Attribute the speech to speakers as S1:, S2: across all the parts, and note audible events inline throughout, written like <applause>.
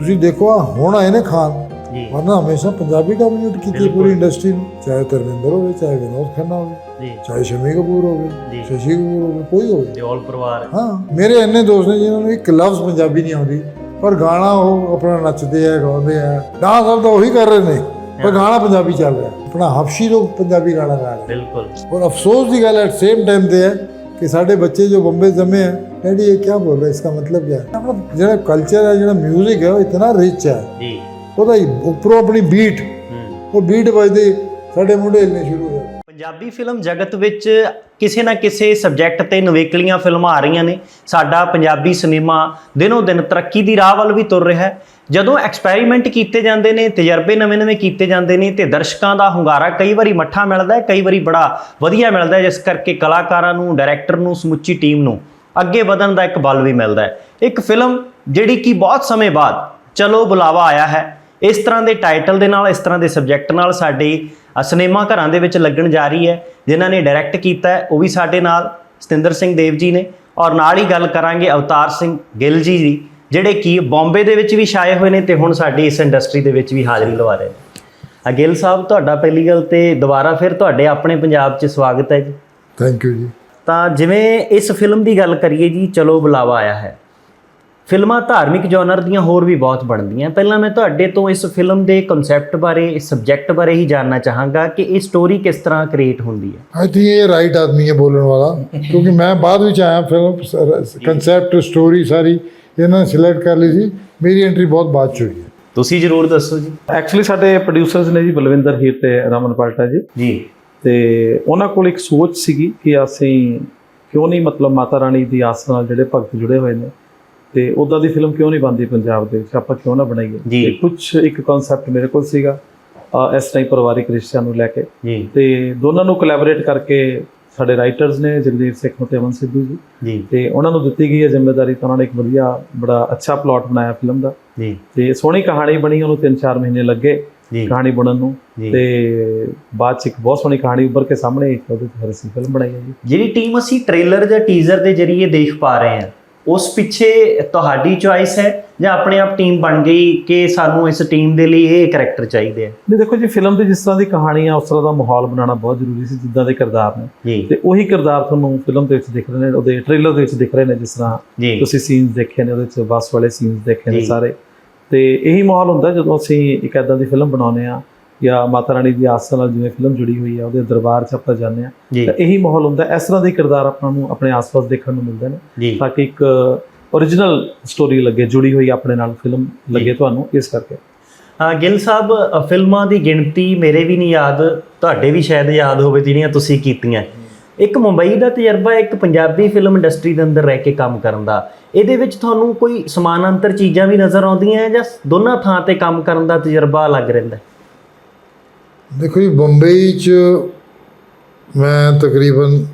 S1: ਤੁਸੀਂ ਦੇਖੋ ਆ ਹੁਣ ਆਏ ਨੇ ਖਾਨ
S2: ਜੀ।
S1: ਵਰਨਾ ਹਮੇਸ਼ਾ ਪੰਜਾਬੀ ਡੋਮੀਨੇਟ ਕੀਤੀ ਪੂਰੀ ਇੰਡਸਟਰੀ ਨੂੰ। ਚਾਹੇ ਧਰਮਿੰਦਰ ਹੋਵੇ ਚਾਹੇ ਵਿਨੋਦ ਖੰਨਾ ਹੋਵੇ ਚਾਹੇ ਸ਼ਮੀ ਕਪੂਰ ਹੋਵੇ ਸ਼ਸ਼ੀ ਕਪੂਰ ਹੋਵੇ ਕੋਈ ਹੋਵੇ।
S2: ਦਿਓਲ ਪਰਿਵਾਰ
S1: ਹਾਂ। ਮੇਰੇ ਇੰਨੇ ਦੋਸਤ ਨੇ ਜਿਨ੍ਹਾਂ ਨੂੰ ਇੱਕ ਲਫ਼ਜ਼ ਪੰਜਾਬੀ ਨਹੀਂ ਆਉਂਦੀ ਪਰ ਗਾਣਾ ਉਹ ਆਪਣਾ ਨੱਚਦੇ ਆ ਗਾਉਂਦੇ ਆ। ਡਾਂਸ ਸਭ ਤਾਂ ਉਹੀ ਕਰ ਰਹੇ ਨੇ ਪਰ ਗਾਣਾ ਪੰਜਾਬੀ ਚੱਲ ਰਿਹਾ। ਆਪਣਾ ਹਫਸ਼ੀ ਲੋਕ ਪੰਜਾਬੀ ਗਾਣਾ ਗਾ ਰਹੇ
S2: ਬਿਲਕੁਲ।
S1: ਔਰ ਅਫਸੋਸ ਦੀ ਗੱਲ ਐਟ ਸੇਮ ਟਾਈਮ ਤੇ ਹੈ ਕਿ ਸਾਡੇ ਬੱਚੇ ਜੋ ਬੰਬੇ ਜੰਮੇ ਆ ਹੈ ਡੈਡੀ ਇਹ ਕੀ ਬੋਲ ਰਿਹਾ इसका मतलब क्या है ਆਪਣਾ ਜਿਹੜਾ ਕਲਚਰ ਹੈ ਜਿਹੜਾ 뮤직 ਹੈ ਉਹ ਇਤਨਾ ਰਿਚ ਹੈ
S2: ਜੀ
S1: ਉਹਦਾ ਹੀ ਉੱਪਰੋਂ ਆਪਣੀ ਬੀਟ
S2: ਹੂੰ
S1: ਉਹ ਬੀਟ ਵੱਜਦੇ ਸਾਡੇ ਮੁੰਡੇ ਹਿੱਲਣੇ ਸ਼ੁਰੂ ਹੋ ਜਾਂਦੇ
S2: ਪੰਜਾਬੀ ਫਿਲਮ ਜਗਤ ਵਿੱਚ ਕਿਸੇ ਨਾ ਕਿਸੇ ਸਬਜੈਕਟ ਤੇ ਨਵੇਕਲੀਆਂ ਫਿਲਮਾਂ ਆ ਰਹੀਆਂ ਨੇ ਸਾਡਾ ਪੰਜਾਬੀ ਸਿਨੇਮਾ ਦਿਨੋ ਦਿਨ ਤਰੱਕੀ ਦੀ ਰਾਹ ਵੱਲ ਵੀ ਤੁਰ ਰਿਹਾ ਹੈ ਜਦੋਂ ਐਕਸਪੈਰੀਮੈਂਟ ਕੀਤੇ ਜਾਂਦੇ ਨੇ ਤਜਰਬੇ ਨਵੇਂ-ਨਵੇਂ ਕੀਤੇ ਜਾਂਦੇ ਨੇ ਤੇ ਦਰਸ਼ਕਾਂ ਦਾ ਹੁੰਗਾਰਾ ਕਈ ਵਾਰੀ ਮੱਠਾ ਮਿਲਦਾ ਹੈ ਕਈ ਵਾਰੀ ਬੜਾ ਵਧੀਆ ਮਿਲਦਾ ਹੈ ਜਿਸ ਕਰਕੇ ਕਲਾਕਾਰਾਂ ਨੂੰ ਡਾਇਰੈਕਟਰ ਨੂੰ ਸਮੁੱਚੀ ਟੀਮ ਨੂੰ ਅੱਗੇ ਵਧਣ ਦਾ ਇੱਕ ਬਲ ਵੀ ਮਿਲਦਾ ਹੈ। ਇੱਕ ਫਿਲਮ ਜਿਹੜੀ ਕਿ ਬਹੁਤ ਸਮੇਂ ਬਾਅਦ ਚਲੋ ਬੁਲਾਵਾ ਆਇਆ ਹੈ। ਇਸ ਤਰ੍ਹਾਂ ਦੇ ਟਾਈਟਲ ਦੇ ਨਾਲ ਇਸ ਤਰ੍ਹਾਂ ਦੇ ਸਬਜੈਕਟ ਨਾਲ ਸਾਡੇ ਸਿਨੇਮਾ ਘਰਾਂ ਦੇ ਵਿੱਚ ਲੱਗਣ ਜਾ ਰਹੀ ਹੈ ਜਿਨ੍ਹਾਂ ਨੇ ਡਾਇਰੈਕਟ ਕੀਤਾ ਉਹ ਵੀ ਸਾਡੇ ਨਾਲ ਸਤਿੰਦਰ ਸਿੰਘ ਦੇਵ ਜੀ ਨੇ। ਔਰ ਨਾਲ ਹੀ ਗੱਲ ਕਰਾਂਗੇ ਅਵਤਾਰ ਸਿੰਘ ਗਿੱਲ ਜੀ ਦੀ ਜਿਹੜੇ ਕਿ ਬੰਬੇ ਦੇ ਵਿੱਚ ਵੀ ਛਾਏ ਹੋਏ ਨੇ ਤੇ ਹੁਣ ਸਾਡੀ ਇਸ ਇੰਡਸਟਰੀ ਦੇ ਵਿੱਚ ਵੀ ਹਾਜ਼ਰੀ ਲਵਾ ਰਹੇ ਨੇ। ਅ, ਗਿੱਲ ਸਾਹਿਬ ਤੁਹਾਡਾ ਪਹਿਲੀ ਗੱਲ ਤੇ ਦੁਬਾਰਾ ਫਿਰ ਤੁਹਾਡੇ ਆਪਣੇ ਪੰਜਾਬ 'ਚ ਸਵਾਗਤ ਹੈ ਜੀ।
S1: ਥੈਂਕ ਯੂ ਜੀ।
S2: ਤਾਂ ਜਿਵੇਂ ਇਸ ਫਿਲਮ ਦੀ ਗੱਲ ਕਰੀਏ ਜੀ ਚਲੋ ਬੁਲਾਵਾ ਆਇਆ ਹੈ। ਫਿਲਮਾਂ ਧਾਰਮਿਕ ਜਨਰ ਦੀਆਂ ਹੋਰ ਵੀ ਬਹੁਤ ਬਣਦੀਆਂ। ਪਹਿਲਾਂ ਮੈਂ ਤੁਹਾਡੇ ਤੋਂ ਇਸ ਫਿਲਮ ਦੇ ਕਨਸੈਪਟ ਬਾਰੇ ਇਸ ਸਬਜੈਕਟ ਬਾਰੇ ਹੀ ਜਾਨਣਾ ਚਾਹਾਂਗਾ ਕਿ ਇਹ ਸਟੋਰੀ ਕਿਸ ਤਰ੍ਹਾਂ ਕ੍ਰੀਏਟ ਹੁੰਦੀ ਹੈ।
S1: ਆਈ ਥਿੰਕ ਇਹ ਰਾਈਟ ਆਦਮੀ ਹੈ ਬੋਲਣ ਵਾਲਾ ਕਿਉਂਕਿ ਮੈਂ ਬਾਅਦ ਵਿੱਚ ਆਇਆ ਫਿਲਮ ਕਨਸੈਪਟ ਸਟੋਰੀ ਸਾਰੀ ਇਹਨਾਂ ਨੇ ਸਿਲੈਕਟ ਕਰ ਲਈ ਸੀ। ਮੇਰੀ ਐਂਟਰੀ ਬਹੁਤ ਬਾਅਦ ਚ ਹੋਈ ਹੈ।
S2: ਤੁਸੀਂ ਜ਼ਰੂਰ ਦੱਸੋ ਜੀ।
S3: ਐਕਚੁਅਲੀ ਸਾਡੇ ਪ੍ਰੋਡਿਊਸਰਸ ਨੇ ਜੀ ਬਲਵਿੰਦਰ ਹੀਰ ਤੇ ਰਮਨ ਪਾਲਟਾ ਜੀ।
S2: ਜੀ।
S3: ਤੇ ਉਹਨਾਂ ਕੋਲ ਇੱਕ ਸੋਚ ਸੀਗੀ ਕਿ ਅਸੀਂ ਕਿਉਂ ਨਹੀਂ ਮਤਲਬ ਮਾਤਾ ਰਾਣੀ ਦੀ ਆਸ ਨਾਲ ਜਿਹੜੇ ਭਗਤ ਜੁੜੇ ਹੋਏ ਨੇ ਤੇ ਉਦਾਂ ਦੀ ਫਿਲਮ ਕਿਉਂ ਨਹੀਂ ਬਣਦੀ ਪੰਜਾਬ ਦੇ ਵਿੱਚ? ਆਪਾਂ ਕਿਉਂ ਨਾ ਬਣਾਈਏ? ਕੁਝ ਇੱਕ ਕਨਸੈਪਟ ਮੇਰੇ ਕੋਲ ਸੀਗਾ ਇਸ ਤਰ੍ਹਾਂ ਹੀ ਪਰਿਵਾਰਿਕ ਰਿਸ਼ਤਿਆਂ ਨੂੰ ਲੈ ਕੇ। ਤੇ ਦੋਨਾਂ ਨੂੰ ਕੋਲੈਬੋਰੇਟ ਕਰਕੇ ਸਾਡੇ ਰਾਈਟਰਸ ਨੇ ਜਗਦੀਪ ਸਿੰਘ ਤੇ ਅਮਨ ਸਿੱਧੂ ਜੀ। ਤੇ ਉਹਨਾਂ ਨੂੰ ਦਿੱਤੀ ਗਈ ਹੈ ਜ਼ਿੰਮੇਵਾਰੀ ਤਾਂ ਉਹਨਾਂ ਨੇ ਇੱਕ ਵਧੀਆ ਬੜਾ ਅੱਛਾ ਪਲਾਟ ਬਣਾਇਆ ਫਿਲਮ ਦਾ। ਤੇ ਸੋਹਣੀ ਕਹਾਣੀ ਬਣੀ ਉਹਨੂੰ 3-4 ਮਹੀਨੇ ਲੱਗੇ। ਕਹਾਣੀ ਬਣਨ ਨੂੰ। ਤੇ ਬਾਅਦ ਚ ਇੱਕ ਬਹੁਤ ਸੋਹਣੀ ਕਹਾਣੀ ਉੱਭਰ ਕੇ ਸਾਹਮਣੇ ਉਹਦੇ ਤੇ ਫਿਰ ਅਸੀਂ ਫਿਲਮ ਬਣਾਈ ਹੈ ਜੀ।
S2: ਜਿਹੜੀ ਟੀਮ ਅਸੀਂ ਟ੍ਰੇਲਰ ਜਾਂ ਟੀਜ਼ਰ ਦੇ ਜ਼ਰੀਏ ਦੇਖ ਪਾ ਰਹੇ ਹਾਂ ਉਸ ਪਿੱਛੇ ਤੁਹਾਡੀ ਚੁਆਇਸ ਹੈ ਜਾਂ ਆਪਣੇ ਆਪ ਟੀਮ ਬਣ ਗਈ ਕਿ ਸਾਨੂੰ ਇਸ ਟੀਮ ਦੇ ਲਈ ਇਹ ਕੈਰੈਕਟਰ ਚਾਹੀਦੇ ਆ?
S3: ਨਹੀਂ ਦੇਖੋ ਜੀ ਫਿਲਮ ਦੀ ਜਿਸ ਤਰ੍ਹਾਂ ਦੀ ਕਹਾਣੀ ਆ ਉਸ ਤਰ੍ਹਾਂ ਦਾ ਮਾਹੌਲ ਬਣਾਉਣਾ ਬਹੁਤ ਜ਼ਰੂਰੀ ਸੀ ਜਿੱਦਾਂ ਦੇ ਕਿਰਦਾਰ ਨੇ। ਤੇ ਉਹੀ ਕਿਰਦਾਰ ਤੁਹਾਨੂੰ ਫਿਲਮ ਦੇ ਵਿੱਚ ਦਿਖ ਰਹੇ ਨੇ ਉਹਦੇ ਟ੍ਰੇਲਰ ਦੇ ਵਿੱਚ ਦਿਖ ਰਹੇ ਨੇ ਜਿਸ ਤਰ੍ਹਾਂ ਤੁਸੀਂ ਸੀਨਸ ਦੇਖੇ ਨੇ ਉਹਦੇ ਵਿੱਚ ਬੱਸ ਵਾਲੇ ਸੀਨਸ ਦੇਖੇ ਨੇ। ਸਾਰੇ। ਤੇ ਇਹੀ ਮਾਹੌਲ ਹੁੰਦਾ ਜਦੋਂ ਅਸੀਂ ਇੱਕ ਐਦਾਂ ਦੀ ਫਿਲਮ ਬਣਾਉਂਦੇ ਆ ਜਾਂ ਮਾਤਾ ਰਾਣੀ ਦੀ ਆਸ ਨਾਲ ਜਿਵੇਂ ਫਿਲਮ ਜੁੜੀ ਹੋਈ ਆ ਉਹਦੇ ਦਰਬਾਰ 'ਚ ਆਪਾਂ ਜਾਂਦੇ ਆ ਤਾਂ ਇਹੀ ਮਾਹੌਲ ਹੁੰਦਾ ਇਸ ਤਰ੍ਹਾਂ ਦੇ ਕਿਰਦਾਰ ਆਪਾਂ ਨੂੰ ਆਪਣੇ ਆਸ-ਪਾਸ ਦੇਖਣ ਨੂੰ ਮਿਲਦੇ ਨੇ ਤਾਂ ਕਿ ਇੱਕ ਓਰੀਜਨਲ ਸਟੋਰੀ ਲੱਗੇ ਜੁੜੀ ਹੋਈ ਆਪਣੇ ਨਾਲ ਫਿਲਮ ਲੱਗੇ ਤੁਹਾਨੂੰ ਇਸ ਕਰਕੇ।
S2: ਹਾਂ ਗਿੱਲ ਸਾਹਿਬ ਫਿਲਮਾਂ ਦੀ ਗਿਣਤੀ ਮੇਰੇ ਵੀ ਨਹੀਂ ਯਾਦ ਤੁਹਾਡੇ ਵੀ ਸ਼ਾਇਦ ਯਾਦ ਹੋਵੇ ਜਿਹੜੀਆਂ ਤੁਸੀਂ ਕੀਤੀਆਂ। ਇੱਕ ਮੁੰਬਈ ਦਾ ਤਜਰਬਾ ਇੱਕ ਪੰਜਾਬੀ ਫਿਲਮ ਇੰਡਸਟਰੀ ਦੇ ਅੰਦਰ ਰਹਿ ਕੇ ਕੰਮ ਕਰਨ ਦਾ। ਇਹਦੇ ਵਿੱਚ ਤੁਹਾਨੂੰ ਕੋਈ ਸਮਾਨਾਂਤਰ ਚੀਜ਼ਾਂ ਵੀ ਨਜ਼ਰ ਆਉਂਦੀਆਂ ਹੈ ਜਾਂ ਦੋਨਾਂ ਥਾਂ ਤੇ ਕੰਮ ਕਰਨ ਦਾ ਤਜਰਬਾ ਅਲੱਗ ਰਹਿੰਦਾ?
S1: ਦੇਖੋ ਜੀ ਬੰਬਈ ਚ ਮੈਂ ਤਕਰੀਬਨ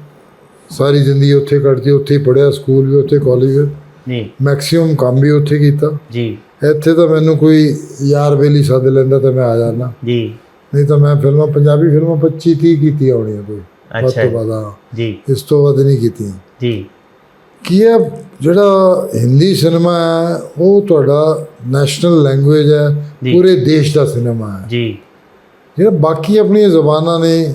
S1: ਸਾਰੀ ਜ਼ਿੰਦਗੀ ਉੱਥੇ ਕੱਢਤੀ ਉੱਥੇ ਹੀ ਪੜ੍ਹਿਆ ਸਕੂਲ ਵੀ ਉੱਥੇ ਕਾਲਜ ਵੀ।
S2: ਜੀ।
S1: ਮੈਕਸਿਮਮ ਕੰਮ ਵੀ ਉੱਥੇ ਕੀਤਾ।
S2: ਜੀ।
S1: ਇੱਥੇ ਤਾਂ ਮੈਨੂੰ ਕੋਈ ਯਾਰ ਬੇਲੀ ਸੱਦ ਲੈਂਦਾ ਤਾਂ ਮੈਂ ਆ ਜਾਂਦਾ।
S2: ਜੀ।
S1: ਨਹੀਂ ਤਾਂ ਮੈਂ ਫਿਲਮਾਂ ਪੰਜਾਬੀ ਫਿਲਮਾਂ 25 30 ਕੀਤੀਆਂ ਹੋਣੀਆਂ ਕੋਈ। ਵੱਧ
S2: ਅੱਛਾ
S1: ਤੋਂ। ਵੱਧ
S2: ਜੀ।
S1: ਇਸ ਤੋਂ ਵੱਧ ਨਹੀਂ ਕੀਤੀਆਂ
S2: ਜੀ।
S1: ਕੀ ਹੈ ਜਿਹੜਾ ਹਿੰਦੀ ਸਿਨੇਮਾ ਹੈ ਉਹ ਤੁਹਾਡਾ ਨੈਸ਼ਨਲ ਲੈਂਗੁਏਜ ਹੈ। ਪੂਰੇ ਦੇਸ਼ ਦਾ ਸਿਨੇਮਾ ਹੈ।
S2: ਜੀ।
S1: ਜਿਹੜਾ ਬਾਕੀ ਆਪਣੀਆਂ ਜ਼ਬਾਨਾਂ ਨੇ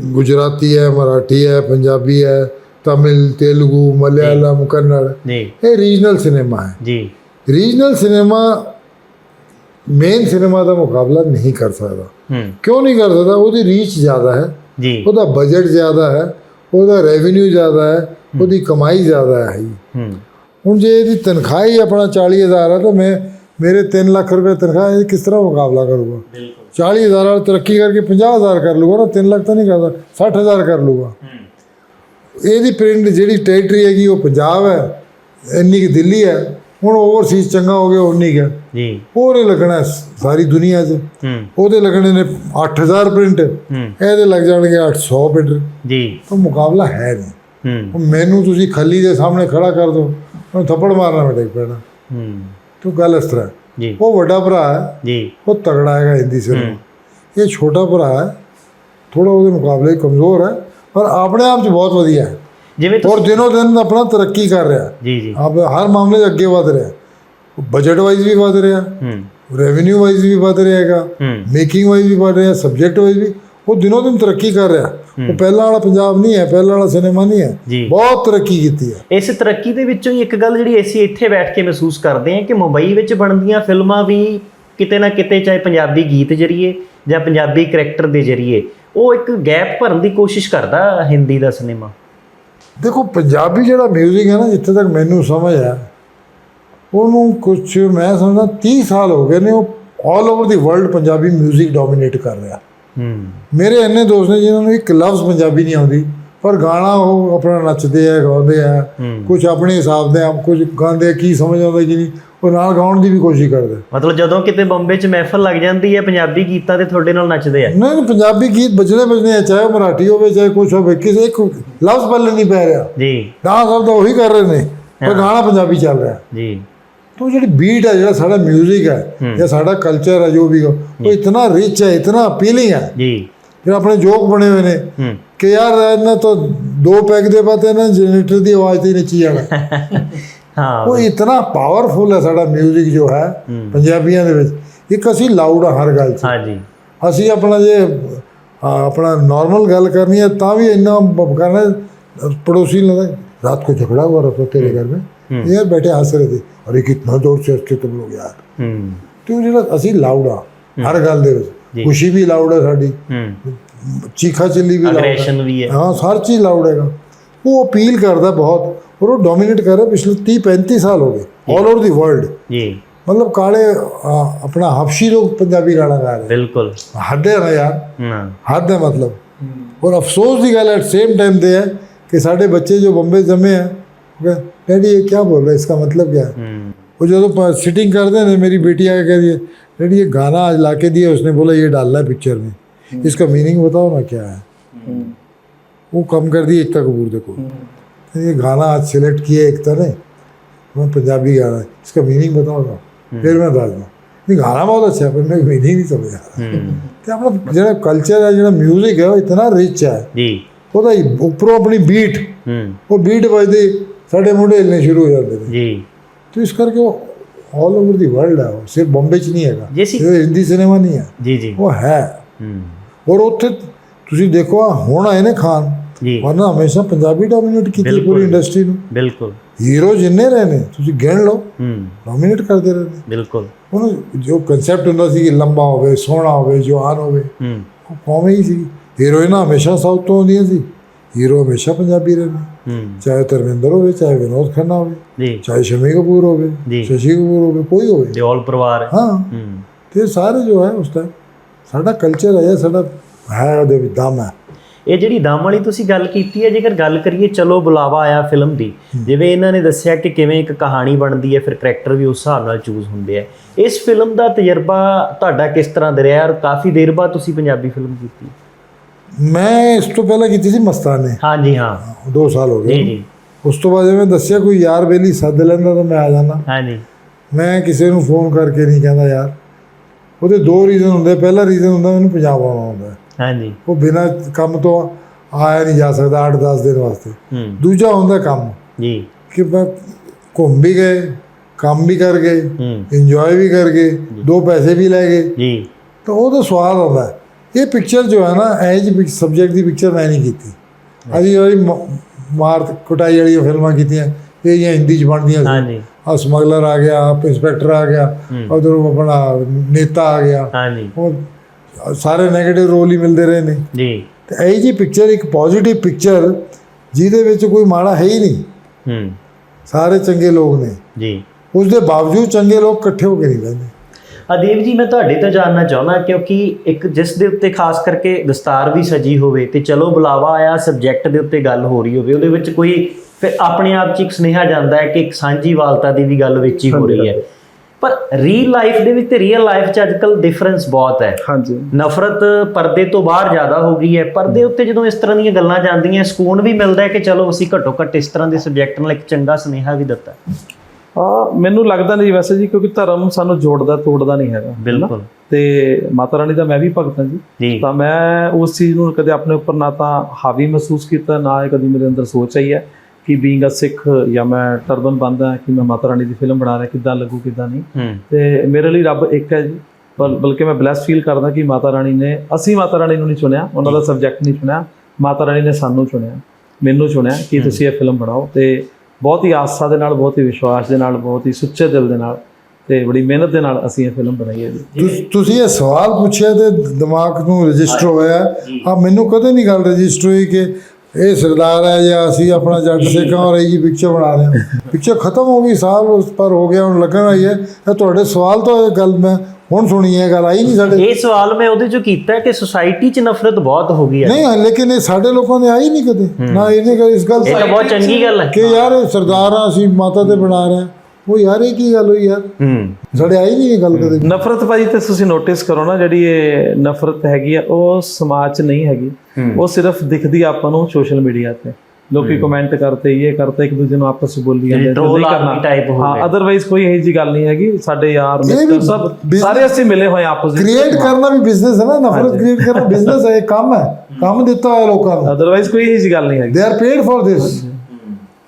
S1: ਗੁਜਰਾਤੀ ਹੈ ਮਰਾਠੀ ਹੈ ਪੰਜਾਬੀ ਹੈ ਤਮਿਲ ਤੇਲਗੂ ਮਲਿਆਲਮ ਕੰਨੜ ਇਹ ਰੀਜਨਲ ਸਿਨੇਮਾ ਹੈ।
S2: ਜੀ।
S1: ਰੀਜਨਲ ਸਿਨੇਮਾ ਮੇਨ ਸਿਨੇਮਾ ਦਾ ਮੁਕਾਬਲਾ ਨਹੀਂ ਕਰ ਸਕਦਾ। ਕਿਉਂ ਨਹੀਂ ਕਰ ਸਕਦਾ? ਉਹਦੀ ਰੀਚ ਜ਼ਿਆਦਾ ਹੈ।
S2: ਜੀ।
S1: ਉਹਦਾ ਬਜਟ ਜ਼ਿਆਦਾ ਹੈ ਉਹਦਾ ਰੈਵਨਿਊ ਜ਼ਿਆਦਾ ਹੈ ਉਹਦੀ ਕਮਾਈ ਜ਼ਿਆਦਾ ਹੈ ਹੁਣ ਜੇ ਇਹਦੀ ਤਨਖਾਹ ਹੀ ਆਪਣਾ 40000 ਹੈ ਤਾਂ ਮੈਂ ਮੇਰੇ 3 ਲੱਖ ਰੁਪਏ ਤਨਖਾਹ ਹੈ ਕਿਸ ਤਰ੍ਹਾਂ ਮੁਕਾਬਲਾ ਕਰੂਗਾ?
S2: ਬਿਲਕੁਲ।
S1: 40000 ਵਾਲਾ ਤਰੱਕੀ ਕਰਕੇ 50000 ਕਰ ਲੂਗਾ ਨਾ 3 ਲੱਖ ਤਾਂ ਨਹੀਂ ਕਰਦਾ 60000 ਕਰ ਲੂਗਾ। ਇਹਦੀ ਪ੍ਰਿੰਟ ਜਿਹੜੀ ਟੈਰੀਟਰੀ ਹੈਗੀ ਉਹ ਪੰਜਾਬ ਹੈ ਇੰਨੀ ਕਿ ਦਿੱਲੀ ਹੈ। ਹੁਣ ਓਵਰਸੀਜ਼ ਚੰਗਾ ਹੋ ਗਿਆ ਉਨੀ ਕੁ ਹੈ।
S2: ਜੀ।
S1: ਉਹਨੇ ਲੱਗਣਾ ਸਾਰੀ ਦੁਨੀਆ 'ਚ। ਉਹਦੇ ਲੱਗਣੇ ਨੇ 8000 ਪ੍ਰਿੰਟ ਇਹਦੇ ਲੱਗ ਜਾਣਗੇ 800 ਪ੍ਰਿੰਟ
S2: ਜੀ।
S1: ਤਾਂ ਮੁਕਾਬਲਾ ਹੈ ਨਹੀਂ। ਮੈਨੂੰ ਤੁਸੀਂ ਖੱਲੀ ਦੇ ਸਾਹਮਣੇ ਖੜਾ ਕਰ ਦੋ ਉਹਨੂੰ ਥੱਪੜ ਮਾਰਨਾ ਮੇਰੇ ਪੈਣਾ।
S2: ਹੂੰ।
S1: ਤੂੰ ਗੱਲ ਇਸ ਤਰ੍ਹਾਂ।
S2: ਜੀ।
S1: ਉਹ ਵੱਡਾ ਭਰਾ ਹੈ।
S2: ਜੀ।
S1: ਉਹ ਤਗੜਾ ਹੈਗਾ ਹਿੰਦੀ ਸਿਨੇਮਾ। ਇਹ ਛੋਟਾ ਭਰਾ ਹੈ। ਥੋੜਾ ਉਹਦੇ ਮੁਕਾਬਲੇ ਕਮਜ਼ੋਰ ਹੈ। ਪਰ ਆਪਣੇ ਆਪ 'ਚ ਬਹੁਤ ਵਧੀਆ ਹੈ।
S2: ਜਿਵੇਂ ਤੁਸੀਂ
S1: ਔਰ ਦਿਨੋ ਦਿਨ ਆਪਣਾ ਤਰੱਕੀ ਕਰ ਰਿਹਾ।
S2: ਜੀ ਜੀ।
S1: ਆਪ ਹਰ ਮਾਮਲੇ 'ਚ ਅੱਗੇ ਵਧ ਰਿਹਾ। ਬਜਟ ਵਾਈਜ਼ ਵੀ ਵਧ ਰਿਹਾ।
S2: ਹੂੰ।
S1: ਰੈਵਨਿਊ ਵਾਈਜ਼ ਵੀ ਵਧ ਰਿਹਾ ਹੈਗਾ। ਮੇਕਿੰਗ ਵਾਈਜ਼ ਵੀ ਵਧ ਰਿਹਾ ਸਬਜੈਕਟ ਵਾਈਜ਼ ਵੀ। ਉਹ ਦਿਨੋਂ ਦਿਨ ਤਰੱਕੀ ਕਰ ਰਿਹਾ। ਉਹ ਪਹਿਲਾਂ ਵਾਲਾ ਪੰਜਾਬ ਨਹੀਂ ਹੈ ਪਹਿਲਾਂ ਵਾਲਾ ਸਿਨੇਮਾ ਨਹੀਂ ਹੈ। ਬਹੁਤ ਤਰੱਕੀ ਕੀਤੀ ਹੈ।
S2: ਇਸ ਤਰੱਕੀ ਦੇ ਵਿੱਚੋਂ ਹੀ ਇੱਕ ਗੱਲ ਜਿਹੜੀ ਅਸੀਂ ਇੱਥੇ ਬੈਠ ਕੇ ਮਹਿਸੂਸ ਕਰਦੇ ਹਾਂ ਕਿ ਮੁੰਬਈ ਵਿੱਚ ਬਣਦੀਆਂ ਫਿਲਮਾਂ ਵੀ ਕਿਤੇ ਨਾ ਕਿਤੇ ਚਾਹੇ ਪੰਜਾਬੀ ਗੀਤ ਜਰੀਏ ਜਾਂ ਪੰਜਾਬੀ ਕਰੈਕਟਰ ਦੇ ਜਰੀਏ ਉਹ ਇੱਕ ਗੈਪ ਭਰਨ ਦੀ ਕੋਸ਼ਿਸ਼ ਕਰਦਾ ਹਿੰਦੀ ਦਾ ਸਿਨੇਮਾ
S1: ਦੇਖੋ ਪੰਜਾਬੀ ਜਿਹੜਾ 뮤직 ਹੈ ਨਾ ਜਿੱਥੇ ਤੱਕ ਮੈਨੂੰ ਸਮਝ ਆ ਉਹਨੂੰ ਕੁਝ ਮੈਂ ਸਮਝਦਾ 30 ਸਾਲ ਹੋ ਗਏ ਨੇ ਉਹ all over the world Punjabi 뮤직 dominate ਕਰ ਰਿਹਾ
S2: ਹੂੰ
S1: ਮੇਰੇ ਇੰਨੇ ਦੋਸਤ ਨੇ ਜਿਨ੍ਹਾਂ ਨੂੰ ਇੱਕ ਲਫ਼ਜ਼ ਪੰਜਾਬੀ ਨਹੀਂ ਆਉਂਦੀ ਪਰ ਗਾਣਾ ਉਹ ਆਪਣਾ ਨੱਚਦੇ ਆ ਗਾਉਂਦੇ ਆ
S2: ਹੂੰ
S1: ਕੁਝ ਆਪਣੇ ਹਿਸਾਬ ਦੇ ਆਪ ਕੁਝ ਗਾਉਂਦੇ ਆ, ਕੀ ਸਮਝ ਆਉਂਦਾ ਕੀ ਨਹੀਂ ਉਹ ਨਾਲ ਗਾਉਣ ਦੀ ਵੀ ਕੋਸ਼ਿਸ਼ ਕਰਦੇ
S2: ਮਤਲਬ ਜਦੋਂ ਕਿਤੇ ਬੰਬੇ 'ਚ ਮਹਿਫਲ ਲੱਗ ਜਾਂਦੀ ਹੈ ਪੰਜਾਬੀ ਗੀਤਾਂ ਤੇ ਤੁਹਾਡੇ ਨਾਲ ਨੱਚਦੇ ਆ
S1: ਨਹੀਂ ਨਹੀਂ, ਪੰਜਾਬੀ ਗੀਤ ਬਜਣੇ ਬਜਣੇ ਆ ਚਾਹੇ ਉਹ ਮਰਾਠੀ ਹੋਵੇ ਚਾਹੇ ਕੁਝ ਹੋਵੇ ਕਿਸੇ ਇੱਕ ਲਫ਼ਜ਼ ਪੱਲੇ ਨਹੀਂ ਪੈ ਰਿਹਾ
S2: ਜੀ
S1: ਡਾਂਸ ਸਭ ਤਾਂ ਉਹੀ ਕਰ ਰਹੇ ਨੇ ਪਰ ਗਾਣਾ ਪੰਜਾਬੀ ਚੱਲ ਰਿਹਾ
S2: ਜੀ
S1: तो ਜਿਹੜੀ ਬੀਟ ਹੈ ਜਿਹੜਾ ਸਾਡਾ 뮤직 ਹੈ ਜਾਂ ਸਾਡਾ ਕਲਚਰ ਹੈ ਜੋ ਵੀ ਹੋ, ਉਹ ਇਤਨਾ ਰਿਚ ਹੈ ਇਤਨਾ ਅਪੀਲਿੰਗ ਹੈ
S2: ਜੀ
S1: ਜਿਹੜਾ ਆਪਣੇ ਜੋਕ ਬਣੇ ਹੋਏ ਨੇ
S2: ਹੂੰ
S1: ਕਿ ਯਾਰ ਇਹਨਾਂ ਤੋਂ ਦੋ ਪੈਗ ਦੇ ਬਾਅਦ ਇਹਨਾਂ ਜਨਰੇਟਰ ਦੀ ਆਵਾਜ਼ ਤੇ ਹੀ ਨੱਚੀ ਜਾਣਾ
S2: ਹਾਂ <laughs>
S1: ਉਹ ਇਤਨਾ ਪਾਵਰਫੁਲ ਹੈ ਸਾਡਾ 뮤직 ਜੋ ਹੈ ਪੰਜਾਬੀਆਂ ਦੇ ਵਿੱਚ ਇੱਕ ਅਸੀਂ ਲਾਊਡ ਆ ਹਰ ਗੱਲ 'ਚ
S2: ਹਾਂ ਜੀ
S1: ਅਸੀਂ ਆਪਣਾ ਜੇ ਆ, ਆਪਣਾ ਨਾਰਮਲ ਗੱਲ ਕਰਨੀ ਹੈ ਤਾਂ ਵੀ ਇੰਨਾ ਬ- करना है, पड़ोसी लगा रात को झगड़ा हुआ रहता तेरे घर में यार बैठे हंस रहे थे अरे कितना जोर से हंसते तुम लोग यार
S2: ਹੂੰ
S1: ਤੇ ਜਿਹੜਾ ਅਸੀਂ ਲਾਊਡ ਆ ਹਰ ਗੱਲ ਦੇ ਵਿੱਚ ਖੁਸ਼ੀ ਵੀ ਲਾਊਡ ਹੈ ਸਾਡੀ
S2: ਹੂੰ
S1: ਚੀਖਾ ਚਿੱਲੀ ਵੀ ਲਾਊਡ ਹੈ
S2: ਅਗਰੈਸ਼ਨ ਵੀ ਹੈ
S1: ਹਾਂ ਹਰ ਚੀਜ਼ ਲਾਊਡ ਹੈਗਾ ਉਹ ਅਪੀਲ ਕਰਦਾ ਬਹੁਤ ਔਰ ਉਹ ਡੋਮੀਨੇਟ ਕਰ ਰਿਹਾ ਪਿਛਲੇ 30 35 ਸਾਲ ਹੋ ਗਏ ਆਲ ਓਵਰ ਦੀ ਵਰਲਡ
S2: ਜੀ
S1: ਮਤਲਬ ਕਾਲੇ ਆ, ਆਪਣਾ ਹਫਸ਼ੀ ਲੋਕ ਪੰਜਾਬੀ ਗਾਣਾ ਗਾ ਰਹੇ
S2: ਬਿਲਕੁਲ
S1: ਹੱਦ ਹੈ ਨਾ ਯਾਰ
S2: ਹਾਂ
S1: ਹੱਦ ਹੈ ਮਤਲਬ ਔਰ ਅਫਸੋਸ ਦੀ ਗੱਲ ਐਟ ਸੇਮ टाइम ਤੇ ਹੈ ਕਿ ਸਾਡੇ ਬੱਚੇ ਜੋ ਬੰਬੇ ਜੰਮੇ ਹੈ ਡੈਡੀ ਇਹ ਕੀ ਬੋਲ ਰਿਹਾ इसका मतलब क्या है
S2: ਹੂੰ
S1: वो जो तो सिटिंग करते हैं मेरी बेटी आके कह रही है डैडी ये गाना आज ला के दिया उसने बोला ये डालना है पिक्चर में इसका मीनिंग बताओ ना क्या है वो कम कर दिया एकता कपूर देखो कहती, ये गाना आज सिलेक्ट किया एकता ने मैं पंजाबी गाना है इसका मीनिंग बताओ ना फिर मैं डाल दूँ नहीं गाना बहुत अच्छा है पर मैं मीनिंग नहीं समझ आ रहा
S2: ਹੂੰ
S1: ਤੇ ਆਪਣਾ ਜਿਹੜਾ ਕਲਚਰ ਹੈ ਜਿਹੜਾ 뮤직 ਹੈ ਉਹ ਇਤਨਾ ਰਿਚ ਹੈ
S2: ਜੀ
S1: ਉਹਦਾ ਹੀ ਉੱਪਰੋਂ ਆਪਣੀ ਬੀਟ
S2: ਹੂੰ
S1: ਉਹ ਬੀਟ ਵੱਜਦੇ ਸਾਡੇ ਮੁੰਡੇ ਹਿੱਲਣੇ ਸ਼ੁਰੂ ਹੋ ਜਾਂਦੇ ਨੇ
S2: ਜੀ
S1: तो इस करके वो ऑल ओवर दी वर्ल्ड है वो सिर्फ बॉम्बे ਚ ਨਹੀਂ ਹੈਗਾ
S2: ਜੇ ਅਸੀਂ-
S1: ਇਹ ਹਿੰਦੀ ਸਿਨੇਮਾ ਨਹੀਂ ਹੈ
S2: ਜੀ ਜੀ
S1: ਉਹ ਹੈ
S2: ਹੂੰ
S1: ਔਰ ਉੱਥੇ ਤੁਸੀਂ ਦੇਖੋ ਆਹ ਹੁਣ ਆਏ ਨੇ ਖਾਨ
S2: ਜੀ।
S1: ਵਰਨਾ ਹਮੇਸ਼ਾ ਪੰਜਾਬੀ ਡੋਮੀਨੇਟ ਕੀਤੀ। ਪੂਰੀ ਇੰਡਸਟਰੀ ਨੂੰ।
S2: ਬਿਲਕੁਲ।
S1: ਹੀਰੋ ਜਿੰਨੇ ਰਹੇ ਨੇ ਤੁਸੀਂ ਗਿਣ ਲਓ।
S2: ਹੂੰ।
S1: ਡੋਮੀਨੇਟ ਕਰਦੇ ਰਹੇ ਨੇ।
S2: ਬਿਲਕੁਲ।
S1: ਉਹਨੂੰ ਜੋ ਕਨਸੈਪਟ ਹੁੰਦਾ ਸੀ ਕਿ ਲੰਬਾ ਹੋਵੇ ਸੋਹਣਾ ਹੋਵੇ ਜਵਾਨ ਹੋਵੇ
S2: ਹੂੰ।
S1: ਉਹ ਕੌਮੇ ਹੀ ਸੀ। ਹੀਰੋਇਨਾਂ ਹਮੇਸ਼ਾ ਸਾਊਥ ਤੋਂ ਆਉਂਦੀਆਂ ਸੀ। ਹੀਰੋ ਹਮੇਸ਼ਾ ਪੰਜਾਬੀ ਰਹੇ ਨੇ।
S2: ਹੂੰ।
S1: ਚਾਹੇ ਧਰਮਿੰਦਰ ਹੋਵੇ ਚਾਹੇ ਵਿਨੋਦ ਖੰਨਾ ਹੋਵੇ
S2: ਜੀ।
S1: ਚਾਹੇ ਸ਼ਮੀ ਕਪੂਰ ਹੋਵੇ
S2: ਜੀ।
S1: ਸ਼ਸ਼ੀ ਕਪੂਰ ਹੋਵੇ ਕੋਈ ਹੋਵੇ।
S2: ਦਿਓਲ ਪਰਿਵਾਰ
S1: ਹੈ।
S2: ਹਾਂ।
S1: ਤੇ ਸਾਰੇ ਜੋ ਹੈ ਉਸ ਟਾਈਮ ਸਾਡਾ ਕਲਚਰ ਹੈ ਸਾਡਾ ਹੈ ਉਹਦੇ ਵਿੱਚ ਦਮ ਹੈ।
S2: ਇਹ ਜਿਹੜੀ ਦਮ ਵਾਲੀ ਤੁਸੀਂ ਗੱਲ ਕੀਤੀ ਹੈ ਜੇਕਰ ਗੱਲ ਕਰੀਏ ਚਲੋ ਬੁਲਾਵਾ ਆਇਆ ਫਿਲਮ ਦੀ। ਜਿਵੇਂ ਇਹਨਾਂ ਨੇ ਦੱਸਿਆ ਕਿ ਕਿਵੇਂ ਇੱਕ ਕਹਾਣੀ ਬਣਦੀ ਹੈ ਫਿਰ ਕਰੈਕਟਰ ਵੀ ਉਸ ਹਿਸਾਬ ਨਾਲ ਚੂਜ਼ ਹੁੰਦੇ ਆ। ਇਸ ਫਿਲਮ ਦਾ ਤਜਰਬਾ ਤੁਹਾਡਾ ਕਿਸ ਤਰ੍ਹਾਂ ਦਾ ਰਿਹਾ ਔਰ ਕਾਫੀ ਦੇਰ ਬਾਅਦ ਤੁਸੀਂ ਪੰਜਾਬੀ ਫਿਲਮ ਕੀਤੀ?
S1: ਮੈਂ ਇਸ ਤੋਂ ਪਹਿਲਾਂ ਕੀਤੀ ਸੀ ਮਸਤਾਨੇ
S2: ਹਾਂਜੀ ਹਾਂ।
S1: 2 ਸਾਲ ਹੋ
S2: ਜੀ
S1: ਗਏ।
S2: ਜੀ
S1: ਉਸ ਤੋਂ ਬਾਅਦ ਜਿਵੇਂ ਦੱਸਿਆ ਕੋਈ ਯਾਰ ਬੇਲੀ ਸੱਦ ਲੈਂਦਾ ਤਾਂ ਮੈਂ ਆ ਜਾਂਦਾ।
S2: ਹਾਂਜੀ।
S1: ਮੈਂ ਕਿਸੇ ਨੂੰ ਫੋਨ ਕਰਕੇ ਨਹੀਂ ਕਹਿੰਦਾ ਯਾਰ। ਉਹਦੇ ਦੋ ਰੀਜ਼ਨ ਹੁੰਦੇ। ਪਹਿਲਾ ਰੀਜ਼ਨ ਹੁੰਦਾ ਮੈਨੂੰ ਪੰਜਾਬ ਆਉਣਾ ਹੁੰਦਾ।
S2: ਹਾਂਜੀ।
S1: ਉਹ ਬਿਨਾਂ ਕੰਮ ਤੋਂ ਆਇਆ ਨਹੀਂ ਜਾ ਸਕਦਾ 8-10 ਦਿਨ ਵਾਸਤੇ।
S2: ਹੂੰ।
S1: ਦੂਜਾ ਹੁੰਦਾ ਕੰਮ।
S2: ਜੀ।
S1: ਕਿ ਮੈਂ ਘੁੰਮ ਵੀ ਗਏ ਕੰਮ ਵੀ ਕਰ ਗਏ
S2: ਹੂੰ।
S1: ਇੰਜੋਏ ਵੀ ਕਰ ਗਏ ਦੋ ਪੈਸੇ ਵੀ ਲੈ ਗਏ।
S2: ਜੀ।
S1: ਤਾਂ ਉਹਦਾ ਸਵਾਦ ਆਉਂਦਾ। ਇਹ ਪਿਕਚਰ ਜੋ ਹੈ ਨਾ ਇਹ ਜੀ ਸਬਜੈਕਟ ਦੀ ਪਿਕਚਰ ਮੈਂ ਨਹੀਂ ਕੀਤੀ। ਅਸੀਂ ਜਿਹੜੀ ਮ- ਮਾਰ ਕੁਟਾਈ ਵਾਲੀਆਂ ਫਿਲਮਾਂ ਕੀਤੀਆਂ। ਇਹ ਜਾਂ ਹਿੰਦੀ ਚ ਬਣਦੀਆਂ
S2: ਹਾਂਜੀ।
S1: ਆ ਸਮਗਲਰ ਆ ਗਿਆ ਆਪ ਇੰਸਪੈਕਟਰ ਆ ਗਿਆ। ਉਧਰੋਂ ਆਪਣਾ ਨੇਤਾ ਆ ਗਿਆ।
S2: ਹਾਂਜੀ।
S1: ਉਹ ਸਾਰੇ 네ਗੇਟਿਵ ਰੋਲ ਹੀ ਮਿਲਦੇ ਰਹੇ ਨੇ।
S2: ਜੀ।
S1: ਤੇ ਇਹ ਜੀ ਪਿਕਚਰ ਇੱਕ ਪੋਜ਼ਿਟਿਵ ਪਿਕਚਰ ਜਿਹਦੇ ਵਿੱਚ ਕੋਈ ਮਾੜਾ ਹੈ ਹੀ ਨਹੀਂ।
S2: ਹੂੰ।
S1: ਸਾਰੇ ਚੰਗੇ ਲੋਕ ਨੇ।
S2: ਜੀ।
S1: ਉਸ ਦੇ ਬਾਵਜੂਦ ਚੰਗੇ ਲੋਕ ਇਕੱਠੇ ਹੋ ਕੇ ਨਹੀਂ ਰਹਿੰਦੇ।
S2: ਅਦੀਪ ਜੀ ਮੈਂ ਤੁਹਾਡੇ ਤੋਂ ਜਾਨਣਾ ਚਾਹੁੰਦਾ ਕਿਉਂਕਿ ਇੱਕ ਜਿਸ ਦੇ ਉੱਤੇ ਖਾਸ ਕਰਕੇ ਦਸਤਾਰ ਵੀ ਸਜੀ ਹੋਵੇ ਤੇ ਚਲੋ ਬੁਲਾਵਾ ਆਇਆ ਸਬਜੈਕਟ ਦੇ ਉੱਤੇ ਗੱਲ ਹੋ ਰਹੀ ਹੋਵੇ ਉਹਦੇ ਵਿੱਚ ਕੋਈ ਫਿਰ ਆਪਣੇ ਆਪ 'ਚ ਇੱਕ ਸੁਨੇਹਾ ਜਾਂਦਾ ਹੈ ਕਿ ਇੱਕ ਸਾਂਝੀ ਵਾਲਤਾ ਦੀ ਵੀ ਗੱਲ ਵਿੱਚ ਹੀ ਹੋ ਰਹੀ ਹੈ। ਪਰ ਰੀਅਲ ਲਾਈਫ ਦੇ ਵਿੱਚ ਤੇ ਰੀਅਲ ਲਾਈਫ 'ਚ ਅੱਜਕੱਲ ਡਿਫਰੈਂਸ ਬਹੁਤ ਹੈ।
S3: ਹਾਂਜੀ।
S2: ਨਫ਼ਰਤ ਪਰਦੇ ਤੋਂ ਬਾਹਰ ਜ਼ਿਆਦਾ ਹੋ ਗਈ ਹੈ। ਪਰਦੇ ਉੱਤੇ ਜਦੋਂ ਇਸ ਤਰ੍ਹਾਂ ਦੀਆਂ ਗੱਲਾਂ ਜਾਂਦੀਆਂ ਸਕੂਨ ਵੀ ਮਿਲਦਾ ਹੈ ਕਿ ਚਲੋ ਅਸੀਂ ਘੱਟੋ ਘੱਟ ਇਸ ਤਰ੍ਹਾਂ ਦੇ ਸਬਜੈਕਟ ਨਾਲ ਇੱਕ ਚੰਗਾ ਸੁਨੇਹਾ ਵੀ ਦਿੱਤਾ।
S3: ਆ ਮੈਨੂੰ ਲੱਗਦਾ ਨਹੀਂ ਵੈਸੇ ਜੀ ਕਿਉਂਕਿ ਧਰਮ ਸਾਨੂੰ ਜੋੜਦਾ ਤੋੜਦਾ ਨਹੀਂ ਹੈਗਾ
S2: ਬਿਲਕੁਲ।
S3: ਤੇ ਮਾਤਾ ਰਾਣੀ ਦਾ ਮੈਂ ਵੀ ਭਗਤ ਹਾਂ ਜੀ। ਤਾਂ ਮੈਂ ਉਸ ਚੀਜ਼ ਨੂੰ ਕਦੇ ਆਪਣੇ ਉੱਪਰ ਨਾ ਤਾਂ ਹਾਵੀ ਮਹਿਸੂਸ ਕੀਤਾ ਨਾ ਕਦੀ ਮੇਰੇ ਅੰਦਰ ਸੋਚ ਆਈ ਹੈ। ਕਿ ਬੀਇੰਗ ਅ ਸਿੱਖ ਜਾਂ ਮੈਂ ਟਰਬਨ ਬੰਦਾ ਕਿ ਮੈਂ ਮਾਤਾ ਰਾਣੀ ਦੀ ਫਿਲਮ ਬਣਾ ਰਿਹਾ ਕਿੱਦਾਂ ਲੱਗੂ ਕਿੱਦਾਂ ਨਹੀਂ। ਤੇ ਮੇਰੇ ਲਈ ਰੱਬ ਇੱਕ ਹੈ ਜੀ। ਬਲ- ਬਲਕਿ ਮੈਂ ਬਲੈਸ ਫੀਲ ਕਰਦਾ ਕਿ ਮਾਤਾ ਰਾਣੀ ਨੇ ਅਸੀਂ ਮਾਤਾ ਰਾਣੀ ਨੂੰ ਨਹੀਂ ਚੁਣਿਆ ਉਹਨਾਂ ਦਾ ਸਬਜੈਕਟ ਨਹੀਂ ਚੁਣਿਆ ਮਾਤਾ ਰਾਣੀ ਨੇ ਸਾਨੂੰ ਚੁਣਿਆ ਮੈਨੂੰ ਚੁਣਿਆ ਕਿ ਤੁਸੀਂ ਇਹ ਫਿਲਮ ਬਣਾਓ। ਤੇ ਬਹੁਤ ਹੀ ਆਸਾ ਦੇ ਨਾਲ ਬਹੁਤ ਹੀ ਵਿਸ਼ਵਾਸ ਦੇ ਨਾਲ ਬਹੁਤ ਹੀ ਸੁੱਚੇ ਦਿਲ ਦੇ ਨਾਲ ਤੇ ਬੜੀ ਮਿਹਨਤ ਦੇ ਨਾਲ ਅਸੀਂ ਇਹ ਫਿਲਮ ਬਣਾਈ ਹੈ ਜੀ।
S1: ਤੁਸ- ਤੁਸੀਂ ਇਹ ਸਵਾਲ ਪੁੱਛਿਆ ਤੇ ਦਿਮਾਗ ਨੂੰ ਰਜਿਸਟਰ ਹੋਇਆ। ਆ ਮੈਨੂੰ ਕਦੇ ਨਹੀਂ ਗੱਲ ਰਜਿਸਟਰ ਹੋਈ ਕਿ ਇਹ ਸਰਦਾਰ ਹੈ ਜਾਂ ਅਸੀਂ ਆਪਣਾ ਜੱਟ ਸਿੱਖਾਂ ਔਰ ਇਹ ਜੀ ਪਿਕਚਰ ਬਣਾ ਰਹੇ ਹਾਂ। ਪਿਕਚਰ ਖਤਮ ਹੋ ਗਈ ਸਾਲ ਉਸ ਪਰ ਹੋ ਗਿਆ ਹੁਣ ਲੱਗਣ ਆਈ ਹੈ। ਇਹ ਤੁਹਾਡੇ ਸਵਾਲ ਤੋਂ ਇਹ ਗੱਲ ਮੈਂ ਹੁਣ ਸੁਣੀ ਹੈ ਗੱਲ ਆਈ ਨਹੀਂ ਸਾਡੇ।
S2: ਇਹ ਸਵਾਲ ਮੈਂ ਉਹਦੇ ਚੋਂ ਕੀਤਾ ਕਿ ਸੁਸਾਇਟੀ 'ਚ ਨਫ਼ਰਤ ਬਹੁਤ ਹੋ ਗਈ ਹੈ।
S1: ਨਹੀਂ ਲੇਕਿਨ ਇਹ ਸਾਡੇ ਲੋਕਾਂ ਦੇ ਆਈ ਨਹੀਂ ਕਦੇ। ਨਾ ਇਹਨੇ ਇਸ ਗੱਲ
S2: ਇਹ ਤਾਂ ਬਹੁਤ ਚੰਗੀ ਗੱਲ ਹੈ।
S1: ਕਿ ਯਾਰ ਸਰਦਾਰ ਅਸੀਂ ਮਾਤਾ ਤੇ ਬਣਾ ਰਹੇ ਹਾਂ। ਉਹ ਯਾਰ ਇਹ ਕੀ ਗੱਲ ਹੋਈ ਯਾਰ?
S2: ਹੂੰ।
S1: ਸਾਡੇ ਆਈ ਨਹੀਂ ਇਹ ਗੱਲ ਕਦੇ।
S3: ਨਫ਼ਰਤ ਭਾਜੀ ਤੇ ਤੁਸੀਂ ਨੋਟਿਸ ਕਰੋ ਨਾ ਜਿਹੜੀ ਇਹ ਨਫ਼ਰਤ ਹੈਗੀ ਆ ਉਹ ਸਮਾਜ 'ਚ ਨਹੀਂ ਹੈਗੀ। ਉਹ ਸਿਰਫ ਦਿਖਦੀ ਆ ਆਪਾਂ ਨੂੰ ਸੋਸ਼ਲ ਮੀਡੀਆ ਤੇ। ਲੋਕੀ ਕਮੈਂਟ ਕਰਤੇ ਇਹ ਕਰਤੇ ਇੱਕ ਦੂਜੇ ਨੂੰ ਆਪਸ ਵਿੱਚ ਬੋਲੀ ਜਾਂਦੇ ਨਹੀਂ ਕਰਨਾ।
S2: type ਹੋ
S3: ਹਾਂ
S2: ਗਏ।
S3: ਅਦਰਵਾਈਜ਼ ਕੋਈ ਇਹੋ ਜੀ ਗੱਲ ਨਹੀਂ ਹੈਗੀ। ਸਾਡੇ ਯਾਰ ਮਿੱਤਰ ਸਭ ਸਾਰੇ ਅਸੀਂ ਮਿਲੇ ਹੋਏ ਆਪਸ ਵਿੱਚ।
S1: ਕ੍ਰੀਏਟ ਕਰਨਾ ਵੀ ਬਿਜ਼ਨਸ ਹੈ ਨਾ ਨਫ਼ਰਤ ਕ੍ਰੀਏਟ ਕਰਨਾ ਬਿਜ਼ਨਸ ਹੈ ਇਹ ਕੰਮ ਹੈ। ਕੰਮ ਦਿੱਤਾ ਹੋਇਆ ਲੋਕਾਂ ਨੂੰ।
S3: ਅਦਰਵਾਈਜ਼ ਕੋਈ ਇਹੋ ਜੀ ਗੱਲ ਨਹੀਂ ਹੈਗੀ।
S1: They are paid for this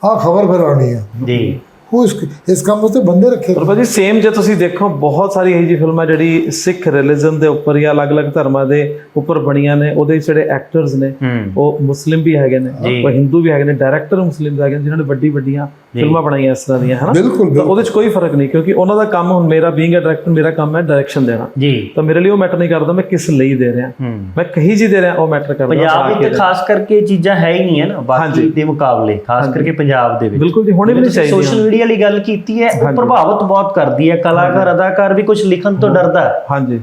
S1: ਆ ਖਬਰ ਫੈਲਾਉਣੀ ਹੈ।
S2: ਜੀ।
S1: ਉਹ ਇਸ ਇਸ ਕੰਮ ਵਾਸਤੇ ਬੰਦੇ ਰੱਖੇ
S3: ਪਰ ਭਾਜੀ ਸੇਮ ਜੇ ਤੁਸੀਂ ਦੇਖੋ ਬਹੁਤ ਸਾਰੀ ਇਹੋ ਜਿਹੀ ਫਿਲਮਾਂ ਜਿਹੜੀ ਸਿੱਖ ਰਿਲੀਜਨ ਦੇ ਉੱਪਰ ਜਾਂ ਅਲੱਗ-ਅਲੱਗ ਧਰਮਾਂ ਦੇ ਉੱਪਰ ਬਣੀਆਂ ਨੇ ਉਹਦੇ ਜਿਹੜੇ ਐਕਟਰਸ ਨੇ ਉਹ ਮੁਸਲਿਮ ਵੀ ਹੈਗੇ ਨੇ ਉਹ ਹਿੰਦੂ ਵੀ ਹੈਗੇ ਨੇ ਡਾਇਰੈਕਟਰ ਮੁਸਲਿਮ ਵੀ ਹੈਗੇ ਨੇ ਜਿਨ੍ਹਾਂ ਨੇ ਵੱਡੀ ਵੱਡੀਆਂ ਫਿਲਮਾਂ ਬਣਾਈਆਂ ਇਸ ਤਰ੍ਹਾਂ ਦੀਆਂ ਹਨਾ?
S1: ਬਿਲਕੁਲ
S3: ਤਾਂ ਉਹਦੇ 'ਚ ਕੋਈ ਫ਼ਰਕ ਨਹੀਂ ਕਿਉਂਕਿ ਉਹਨਾਂ ਦਾ ਕੰਮ ਹੁਣ ਮੇਰਾ ਬੀਇੰਗ ਅ ਡਾਇਰੈਕਟਰ ਮੇਰਾ ਕੰਮ ਹੈ ਡਾਇਰੈਕਸ਼ਨ ਦੇਣਾ।
S2: ਜੀ।
S3: ਤਾਂ ਮੇਰੇ ਲਈ ਉਹ ਮੈਟਰ ਨਹੀਂ ਕਰਦਾ ਮੈਂ ਕਿਸ ਲਈ ਦੇ ਰਿਹਾ। ਮੈਂ ਕਹੀ ਜੀ ਦੇ ਰਿਹਾ ਉਹ ਮੈਟਰ ਕਰਦਾ
S2: ਪੰਜਾਬ ਵਿੱਚ ਖਾਸ ਕਰਕੇ ਚੀਜ਼ਾਂ ਹੈ ਹੀ ਨਹੀਂ ਹੈ ਨਾ ਬਾਕੀ ਦੇ ਮੁਕਾਬਲੇ ਖਾਸ ਕਰਕੇ ਪੰਜਾਬ ਦੇ ਵਿੱਚ।
S3: ਬਿਲਕੁਲ ਜੀ ਹੋਣੀ ਵੀ ਨਹੀਂ ਚਾਹੀਦੀ
S2: ਸੋਸ਼ਲ ਮੀਡੀਆ ਵਾਲੀ ਗੱਲ ਕੀਤੀ ਹੈ ਉਹ ਪ੍ਰਭਾਵਿਤ ਬਹੁਤ ਕਰਦੀ ਹੈ ਕਲਾਕਾਰ ਅਦਾਕਾਰ ਵੀ ਕੁਝ ਲਿਖਣ ਤੋਂ ਡਰਦਾ ਹੈ।
S3: ਹਾਂਜੀ।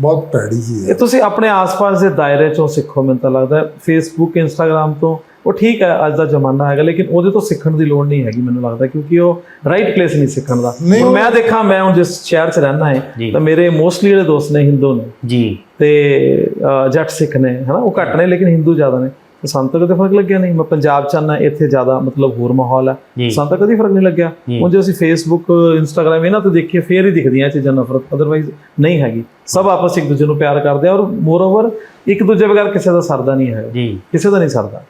S1: ਬਹੁਤ ਭੈੜੀ ਚੀਜ਼ ਹੈ।
S3: ਇਹ ਤੁਸੀਂ ਆਪਣੇ ਆਸ-ਪਾਸ ਦੇ ਦਾਇਰੇ ਚੋਂ ਸਿੱਖੋ ਮੈਨੂੰ ਤਾਂ ਲੱਗਦਾ ਫੇਸਬੁੱਕ ਇੰਸਟਾਗ੍ਰam ਤੋਂ ਉਹ ਠੀਕ ਹੈ ਅੱਜ ਦਾ ਜ਼ਮਾਨਾ ਹੈਗਾ ਲੇਕਿਨ ਉਹਦੇ ਤੋਂ ਸਿੱਖਣ ਦੀ ਲੋੜ ਨਹੀਂ ਹੈਗੀ ਮੈਨੂੰ ਲੱਗਦਾ ਕਿਉਂਕਿ ਉਹ ਰਾਈਟ ਪਲੇਸ ਨਹੀਂ ਸਿੱਖਣ ਦਾ। ਹੁਣ ਮੈਂ ਦੇਖਾਂ ਮੈਂ ਹੁਣ ਜਿਸ ਸ਼ਹਿਰ 'ਚ ਰਹਿਣਾ ਹੈ। ਤਾਂ ਮੇਰੇ ਮੋਸਟਲੀ ਜਿਹੜੇ ਦੋਸਤ ਨੇ ਹਿੰਦੂ ਨੇ
S2: ਜੀ।
S3: ਤੇ ਜੱਟ ਸਿੱਖ ਨੇ ਹਨਾ ਉਹ ਘੱਟ ਨੇ ਲੇਕਿਨ ਹਿੰਦੂ ਜ਼ਿਆਦਾ ਨੇ। ਤੇ ਸਾਨੂੰ ਤਾਂ ਕਦੇ ਫ਼ਰਕ ਲੱਗਿਆ ਨਹੀਂ। ਮੈਂ ਪੰਜਾਬ ਚ ਆਨਾ ਇੱਥੇ ਜ਼ਿਆਦਾ ਮਤਲਬ ਹੋਰ ਮਾਹੌਲ ਹੈ।
S2: ਜੀ।
S3: ਸਾਨੂੰ ਤਾਂ ਕਦੀ ਫ਼ਰਕ ਨਹੀਂ ਲੱਗਿਆ। ਹੁਣ ਜੇ ਅਸੀਂ ਫੇਸਬੁੱਕ ਇੰਸਟਾਗ੍ਰam ਇਹਨਾਂ ਤੇ ਦੇਖੀਏ ਫੇਰ ਹੀ ਦਿਖਦੀਆਂ ਇਹ ਚੀਜ਼ਾਂ ਨਫ਼ਰਤ ਅਦਰਵਾਈਜ਼ ਨਹੀਂ ਹੈਗੀ। ਸਭ ਆਪਸ ਇੱਕ ਦੂਜੇ ਨੂੰ ਪਿਆਰ ਕਰਦੇ ਆ ਔਰ ਮੋਰਓਵਰ ਇੱਕ ਦੂਜੇ ਬਗੈਰ ਕਿਸੇ ਦਾ ਸਰਦਾ ਨਹੀਂ ਹੈ
S2: ਜੀ।
S3: ਕਿਸੇ ਦਾ ਨਹੀਂ ਸਰਦਾ।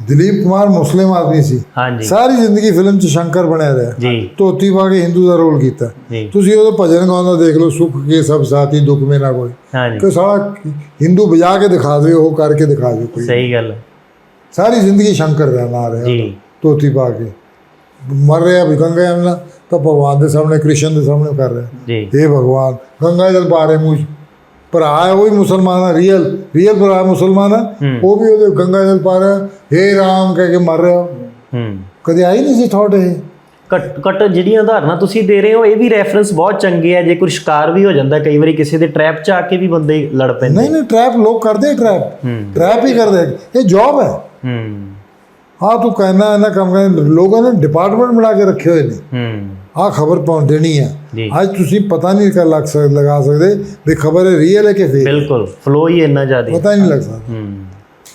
S1: ਦਲੀਪ ਕੁਮਾਰ ਮੁਸਲਿਮ ਆਦਮੀ ਸੀ।
S2: ਹਾਂਜੀ।
S1: ਸਾਰੀ ਜ਼ਿੰਦਗੀ ਫਿਲਮ 'ਚ ਸ਼ੰਕਰ ਬਣਿਆ ਰਿਹਾ। ਧੋਤੀ ਪਾ ਕੇ ਹਿੰਦੂ ਦਾ ਰੋਲ ਕੀਤਾ। ਤੁਸੀਂ ਉਹਦੇ ਭਜਨ ਗਾਉਂਦਾ ਦੇਖ ਲਓ ਸੁੱਖ ਕੇ ਸਭ ਸਾਥੀ ਦੁੱਖ ਮੇ ਨਾ ਕੋਈ
S2: ਹਾਂਜੀ।
S1: ਕਿ ਸਾਲਾ ਹਿੰਦੂ ਬਜਾ ਕੇ ਦਿਖਾ ਦੇ ਉਹ ਕਰਕੇ ਦਿਖਾ ਦੇ ਕੋਈ।
S2: ਸਹੀ ਗੱਲ।
S1: ਸਾਰੀ ਜ਼ਿੰਦਗੀ ਸ਼ੰਕਰ ਦਾ ਨਾਂ ਰਿਹਾ। ਧੋਤੀ ਪਾ ਕੇ। ਮਰ ਰਿਹਾ ਵੀ ਗੰਗਾ ਯਮਨਾ ਤਾਂ ਭਗਵਾਨ ਦੇ ਸਾਹਮਣੇ ਕ੍ਰਿਸ਼ਨ ਦੇ ਸਾਹਮਣੇ ਕਰ ਰਿਹਾ।
S2: ਜੀ।
S1: हे ਭਗਵਾਨ ਗੰਗਾ ਜਲ ਪਾ ਰਹੇ ਮੂੰਹ। ਭਰਾ ਹੈ ਉਹ ਵੀ ਮੁਸਲਮਾਨ ਹੈ ਰੀਅਲ ਰੀਅਲ ਭਰਾ ਮੁਸਲਮਾਨ ਹੈ। ਉਹ ਵੀ ਉਹਦੇ ਗੰਗਾ ਜਲ ਪਾ ਰਿਹਾ हे ਰਾਮ ਕਹਿ ਕੇ ਮਰ ਰਿਹਾ
S2: ਹੂੰ।
S1: ਕਦੇ ਆਈ ਨਹੀਂ ਸੀ ਥੋਟ ਇਹ?
S2: ਘੱਟ ਘੱਟ ਜਿਹੜੀਆਂ ਉਦਾਹਰਨਾਂ ਤੁਸੀਂ ਦੇ ਰਹੇ ਹੋ ਇਹ ਵੀ ਰੈਫਰੈਂਸ ਬਹੁਤ ਚੰਗੇ ਆ। ਜੇ ਕੋਈ ਸ਼ਿਕਾਰ ਵੀ ਹੋ ਜਾਂਦਾ ਕਈ ਵਾਰੀ ਕਿਸੇ ਦੇ ਟ੍ਰੈਪ 'ਚ ਆ ਕੇ ਵੀ ਬੰਦੇ ਲੜ ਪੈਂਦੇ
S1: ਨਹੀਂ ਨਹੀਂ ਟ੍ਰੈਪ ਲੋਕ ਕਰਦੇ ਟ੍ਰੈਪ
S2: ਹੂੰ।
S1: ਟ੍ਰੈਪ ਹੀ ਕਰਦੇ ਇਹ ਜੌਬ ਹੈ।
S2: ਹੂੰ।
S1: ਹਾਂ ਤੂੰ ਕਹਿਣਾ ਇਹਨਾਂ ਕੰਮ ਕਰਦੇ ਲੋਕਾਂ ਨੇ ਡਿਪਾਰਟਮੈਂਟ ਬਣਾ ਕੇ ਰੱਖੇ ਹੋਏ ਨੇ।
S2: ਹੂੰ।
S1: ਆਹ ਖਬਰ ਪਹੁੰਚ ਦੇਣੀ ਹੈ
S2: ਜੀ।
S1: ਅੱਜ ਤੁਸੀਂ ਪਤਾ ਨਹੀਂ ਕਰ ਲੱਗ ਸਕ ਲਗਾ ਸਕਦੇ ਵੀ ਖਬਰ ਰੀਅਲ ਹੈ ਕਿ ਫੇਕ
S2: ਬਿਲਕੁਲ ਫਲੋ ਹੀ ਇੰਨਾ ਜ਼ਿਆਦਾ।
S1: ਪਤਾ ਨਹੀਂ ਲੱਗ ਸਕਦਾ।
S2: ਹੂੰ।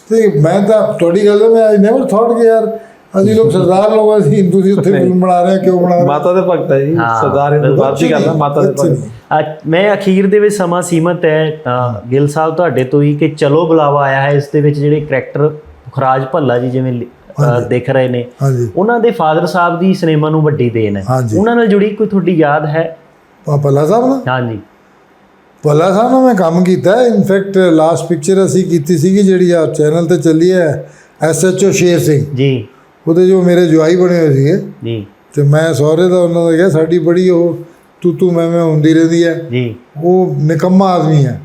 S1: ਤੇ ਮੈਂ ਤਾਂ ਤੁਹਾਡੀ ਗੱਲ ਮੈਂ ਆਈ ਨੈਵਰ ਥੌਟ ਕਿ ਯਾਰ ਅਸੀਂ ਲੋਕ ਸਰਦਾਰ ਲੋਕ ਅਸੀਂ ਹਿੰਦੂ ਦੀ ਉੱਥੇ ਫਿਲਮ ਬਣਾ ਰਹੇ ਕਿਉਂ ਬਣਾ ਰਹੇ?
S3: ਮਾਤਾ ਦੇ ਭਗਤ ਹੈ ਜੀ ਸਰਦਾਰ ਹਿੰਦੂ ਬਾਤ ਦੀ ਗੱਲ ਹੈ ਮਾਤਾ ਦੇ ਭਗਤ
S2: ਮੈਂ ਅਖੀਰ ਦੇ ਵਿੱਚ ਸਮਾਂ ਸੀਮਤ ਹੈ ਤਾਂ ਗਿੱਲ ਸਾਹਿਬ ਤੁਹਾਡੇ ਤੋਂ ਹੀ ਕਿ ਚਲੋ ਬੁਲਾਵਾ ਆਇਆ ਹੈ ਇਸ ਦੇ ਵਿੱਚ ਜਿਹੜੇ ਕਰੈਕਟਰ ਖਰਾਜ ਭੱਲਾ ਜੀ ਜਿਵੇਂ ਦਿਖ ਰਹੇ ਨੇ। ਉਹਨਾਂ ਦੇ ਫਾਦਰ ਸਾਹਿਬ ਦੀ ਸਿਨੇਮਾ ਨੂੰ ਵੱਡੀ ਦੇਣ ਹੈ। ਉਹਨਾਂ ਨਾਲ ਜੁੜੀ ਕੋਈ ਤੁਹਾਡੀ ਯਾਦ ਹੈ?
S1: ਪੱਲਾ ਸਾਹਿਬ ਨਾਲ?
S2: ਹਾਂਜੀ।
S1: ਪੱਲਾ ਸਾਹਿਬ ਨਾਲ ਮੈਂ ਕੰਮ ਕੀਤਾ ਇਨਫੈਕਟ ਲਾਸਟ ਪਿਕਚਰ ਅਸੀਂ ਕੀਤੀ ਸੀਗੀ ਜਿਹੜੀ ਆ ਚੈਨਲ ਤੇ ਚੱਲੀ ਹੈ। ਐਸਐਚਓ ਸ਼ੇਰ ਸਿੰਘ।
S2: ਜੀ।
S1: ਉਹਦੇ ਜੋ ਮੇਰੇ ਜਵਾਈ ਬਣੇ ਹੋਏ ਸੀਗੇ।
S2: ਜੀ।
S1: ਤੇ ਮੈਂ ਸਹੁਰੇ ਦਾ ਉਹਨਾਂ ਦਾ ਕਿਹਾ ਸਾਡੀ ਬੜੀ ਉਹ ਤੂੰ ਤੂੰ ਮੈਂ ਮੈਂ ਹੁੰਦੀ ਰਹਿੰਦੀ ਹੈ।
S2: ਜੀ।
S1: ਉਹ ਨਿਕੰਮਾ ਆਦਮੀ ਹੂੰ।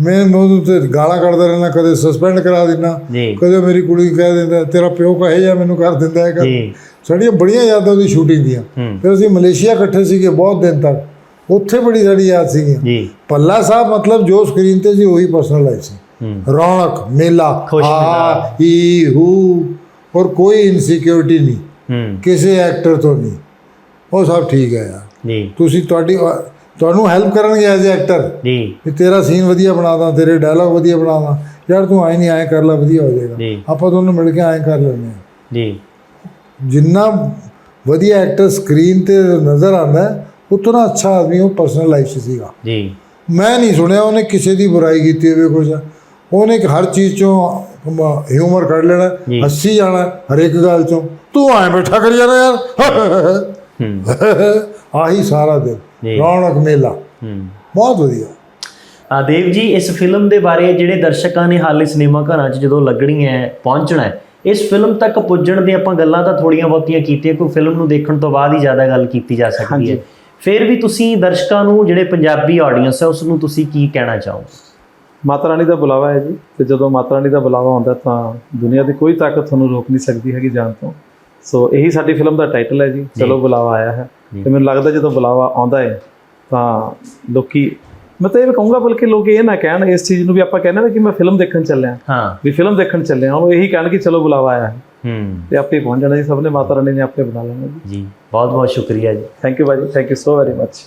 S1: ਮੈਂ ਉਹਨੂੰ ਤੇ ਗਾਲਾਂ ਕੱਢਦਾ ਰਹਿਣਾ ਕਦੇ ਸਸਪੈਂਡ ਕਰਾ ਦਿੰਦਾ
S2: ਜੀ।
S1: ਕਦੇ ਮੇਰੀ ਕੁੜੀ ਕਹਿ ਦਿੰਦਾ ਤੇਰਾ ਪਿਓ ਕਹੇ ਜਾਂ ਮੈਨੂੰ ਕਰ ਦਿੰਦਾ
S2: ਜੀ।
S1: ਸਾਡੀਆਂ ਬੜੀਆਂ ਯਾਦਾਂ ਉਹਦੀ ਸ਼ੂਟਿੰਗ ਦੀਆਂ।
S2: ਹੂੰ।
S1: ਫਿਰ ਅਸੀਂ ਮਲੇਸ਼ੀਆ ਇਕੱਠੇ ਸੀਗੇ ਬਹੁਤ ਦਿਨ ਤੱਕ। ਉੱਥੇ ਬੜੀ ਸਾਡੀ ਯਾਦ ਸੀਗੀ
S2: ਜੀ।
S1: ਪੱਲਾ ਸਾਹਿਬ ਮਤਲਬ ਜੋ ਸਕਰੀਨ ਤੇ ਸੀ ਉਹੀ ਪਰਸਨਲ ਲਾਈਫ ਸੀ।
S2: ਹੂੰ।
S1: ਰੌਣਕ ਮੇਲਾ ਆ ਹੀ ਹੂ ਔਰ ਕੋਈ ਇਨਸਿਕਿਉਰਿਟੀ ਨਹੀਂ।
S2: ਹੂੰ।
S1: ਕਿਸੇ ਐਕਟਰ ਤੋਂ ਨਹੀਂ। ਉਹ ਸਭ ਠੀਕ ਹੈ ਯਾਰ।
S2: ਜੀ।
S1: ਤੁਸੀਂ ਤੁਹਾਡੀ ਤੁਹਾਨੂੰ ਹੈਲਪ ਕਰਨਗੇ ਐਜ਼ ਐਕਟਰ
S2: ਜੀ।
S1: ਵੀ ਤੇਰਾ ਸੀਨ ਵਧੀਆ ਬਣਾਦਾ ਤੇਰੇ ਡਾਇਲੌਗ ਵਧੀਆ ਬਣਾਦਾ ਯਾਰ ਤੂੰ ਆਏ ਨਹੀਂ ਆਏ ਕਰ ਲੈ ਵਧੀਆ ਹੋ ਜਾਏਗਾ। ਆਪਾਂ ਦੋਨੋਂ ਮਿਲ ਕੇ ਆਏ ਕਰ ਲੈਂਦੇ ਹਾਂ।
S2: ਜੀ।
S1: ਜਿੰਨਾ ਵਧੀਆ ਐਕਟਰ ਸਕਰੀਨ ਤੇ ਨਜ਼ਰ ਆਉਂਦਾ ਉਤਨਾ ਅੱਛਾ ਆਦਮੀ ਉਹ ਪਰਸਨਲ ਲਾਈਫ 'ਚ ਸੀਗਾ।
S2: ਜੀ।
S1: ਮੈਂ ਨਹੀਂ ਸੁਣਿਆ ਉਹਨੇ ਕਿਸੇ ਦੀ ਬੁਰਾਈ ਕੀਤੀ ਹੋਵੇ ਕੁਝ ਉਹਨੇ ਹਰ ਚੀਜ਼ ਚੋਂ ਹਿਊਮਰ ਕੱਢ ਲੈਣਾ। ਹੱਸੀ ਜਾਣਾ ਹਰੇਕ ਗੱਲ ਚੋਂ। ਤੂੰ ਐਂ ਬੈਠਾ ਕਰੀ ਜਾਣਾ ਯਾਰ।
S2: ਹੂੰ।
S1: ਆਹੀ ਸਾਰਾ ਦਿਨ। ਰੌਣਕ ਮੇਲਾ।
S2: ਹੂੰ।
S1: ਬਹੁਤ ਵਧੀਆ।
S2: ਆ ਦੇਵ ਜੀ ਇਸ ਫਿਲਮ ਦੇ ਬਾਰੇ ਜਿਹੜੇ ਦਰਸ਼ਕਾਂ ਨੇ ਹਾਲੇ ਸਿਨੇਮਾ ਘਰਾਂ 'ਚ ਜਦੋਂ ਲੱਗਣੀ ਹੈ ਪਹੁੰਚਣਾ ਹੈ ਇਸ ਫਿਲਮ ਤੱਕ ਪੁੱਜਣ ਦੇ ਆਪਾਂ ਗੱਲਾਂ ਤਾਂ ਥੋੜੀਆਂ ਬਹੁਤੀਆਂ ਕੀਤੀਆਂ ਕੋਈ ਫਿਲਮ ਨੂੰ ਦੇਖਣ ਤੋਂ ਬਾਅਦ ਹੀ ਜ਼ਿਆਦਾ ਗੱਲ ਕੀਤੀ ਜਾ ਸਕਦੀ। ਹੈ। ਫਿਰ ਵੀ ਤੁਸੀਂ ਦਰਸ਼ਕਾਂ ਨੂੰ ਜਿਹੜੇ ਪੰਜਾਬੀ ਆਡੀਅנס ਹੈ ਉਸ ਨੂੰ ਤੁਸੀਂ ਕੀ ਕਹਿਣਾ ਚਾਹੋਗੇ?
S3: ਮਾਤਾ ਰਾਣੀ ਦਾ ਬੁਲਾਵਾ ਹੈ ਜੀ ਤੇ ਜਦੋਂ ਮਾਤਾ ਰਾਣੀ ਦਾ ਬੁਲਾਵਾ ਆਉਂਦਾ ਤਾਂ ਦੁਨੀਆ ਦੀ ਕੋਈ ਤਾਕਤ ਤੁਹਾਨੂੰ ਰੋਕ ਨਹੀਂ ਸਕਦੀ ਹੈਗੀ ਜਾਣ ਤੋਂ। ਸੋ ਇਹੀ ਸਾਡੀ ਫਿਲਮ ਦਾ ਟਾਈਟਲ ਹੈ ਜੀ ਚਲੋ ਬੁਲਾਵਾ ਆਇਆ ਹੈ। ਤੇ ਮੈਨੂੰ ਲੱਗਦਾ ਜਦੋਂ ਬੁਲਾਵਾ ਆਉਂਦਾ ਹੈ ਤਾਂ ਲੋਕੀ ਮੈਂ ਤਾਂ ਇਹ ਵੀ ਕਹੂੰਗਾ ਬਲਕਿ ਲੋਕ ਇਹ ਨਾ ਕਹਿਣ ਇਸ ਚੀਜ਼ ਨੂੰ ਵੀ ਆਪਾਂ ਕਹਿੰਦੇ ਨਾ ਕਿ ਮੈਂ ਫਿਲਮ ਦੇਖਣ ਚੱਲਿਆ।
S2: ਹਾਂ।
S3: ਵੀ ਫਿਲਮ ਦੇਖਣ ਚੱਲਿਆ ਉਹ ਇਹੀ ਕਹਿਣ ਕਿ ਚਲੋ ਬੁਲਾਵਾ ਆਇਆ ਹੈ।
S2: ਹੂੰ।
S3: ਤੇ ਆਪੇ ਪਹੁੰਚ ਜਾਣਾ ਜੀ ਸਭ ਨੇ ਮਾਤਾ ਰਾਣੀ ਨੇ ਆਪੇ ਬੁਲਾ ਲੈਣਾ ਜੀ।
S2: ਜੀ ਬਹੁਤ ਬਹੁਤ ਸ਼ੁਕਰੀਆ ਜੀ।
S3: ਥੈਂਕ ਯੂ ਭਾਜੀ thank you so very much